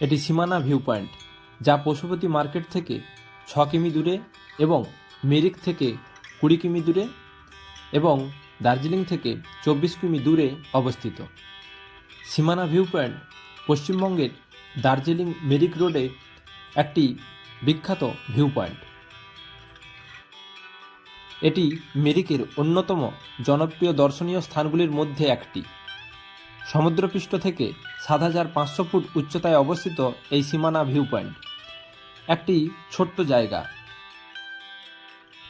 এটি সীমানা view point যা পশুপতি মার্কেট থেকে ছ কিমি দূরে এবং মেরিক থেকে কুড়ি কিমি দূরে এবং দার্জিলিং থেকে চব্বিশ কিমি দূরে অবস্থিত। সীমানা ভিউ পয়েন্ট পশ্চিমবঙ্গের দার্জিলিং মেরিক রোডে একটি বিখ্যাত ভিউ পয়েন্ট এটি মেরিকের অন্যতম জনপ্রিয় দর্শনীয় স্থানগুলির মধ্যে একটি। সমুদ্রপৃষ্ঠ থেকে সাত হাজার পাঁচশো ফুট উচ্চতায় অবস্থিত এই সীমানা ভিউ পয়েন্ট একটি ছোট্ট জায়গা।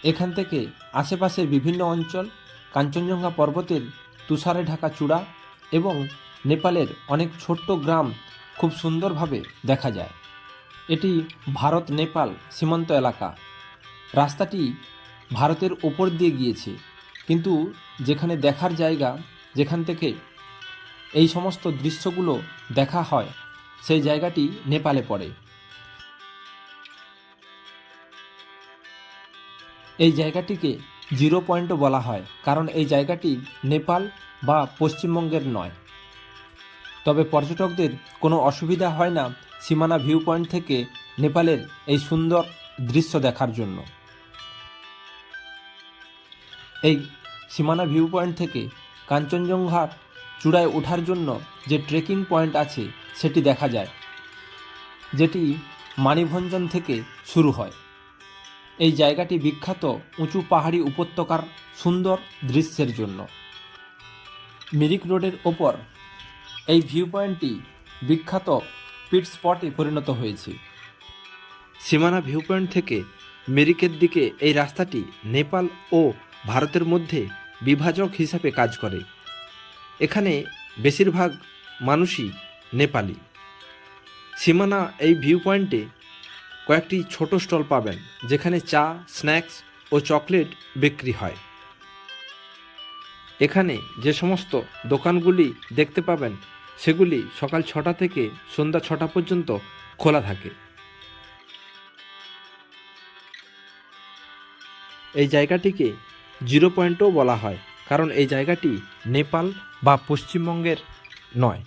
এখান থেকে আশেপাশের বিভিন্ন অঞ্চল, কাঞ্চনজঙ্ঘা পর্বতের তুষারে ঢাকা চূড়া এবং নেপালের অনেক ছোট্ট গ্রাম খুব সুন্দরভাবে দেখা যায়। এটি ভারত নেপাল সীমান্ত এলাকা। রাস্তাটি ভারতের ওপর দিয়ে গিয়েছে। কিন্তু যেখানে দেখার জায়গা, যেখান থেকে এই সমস্ত দৃশ্যগুলো দেখা হয়। সেই জায়গাটি নেপালে পড়ে। এই জায়গাটিকে জিরো পয়েন্টও বলা হয়, কারণ এই জায়গাটি নেপাল বা পশ্চিমবঙ্গের নয়। তবে পর্যটকদের কোনো অসুবিধা হয় না সীমানা ভিউ পয়েন্ট থেকে নেপালের এই সুন্দর দৃশ্য দেখার জন্য। এই সীমানা ভিউ পয়েন্ট থেকে কাঞ্চনজঙ্ঘার চূড়ায় ওঠার জন্য যে ট্রেকিং পয়েন্ট আছে, সেটি দেখা যায়, যেটি মানিভঞ্জন থেকে শুরু হয়। এই জায়গাটি বিখ্যাত উঁচু পাহাড়ি উপত্যকার সুন্দর দৃশ্যের জন্য। মিরিক রোডের ওপর এই ভিউ পয়েন্টটি বিখ্যাত পিট স্পটে পরিণত হয়েছে। সীমানা ভিউ পয়েন্ট থেকে মেরিকের দিকে এই রাস্তাটি নেপাল ও ভারতের মধ্যে বিভাজক হিসাবে কাজ করে। এখানে বেশিরভাগ মানুষই নেপালি। সীমানা এই ভিউ পয়েন্টে কয়েকটি ছোট স্টল পাবেন, যেখানে চা, স্ন্যাক্স ও চকলেট বিক্রি হয়। এখানে যে সমস্ত দোকানগুলি দেখতে পাবেন, সেগুলি সকাল ছটা থেকে সন্ধ্যা ছটা পর্যন্ত খোলা থাকে। এই জায়গাটিকে জিরো পয়েন্টও বলা হয়। কারণ এই জায়গাটি নেপাল বা পশ্চিমবঙ্গের নয়।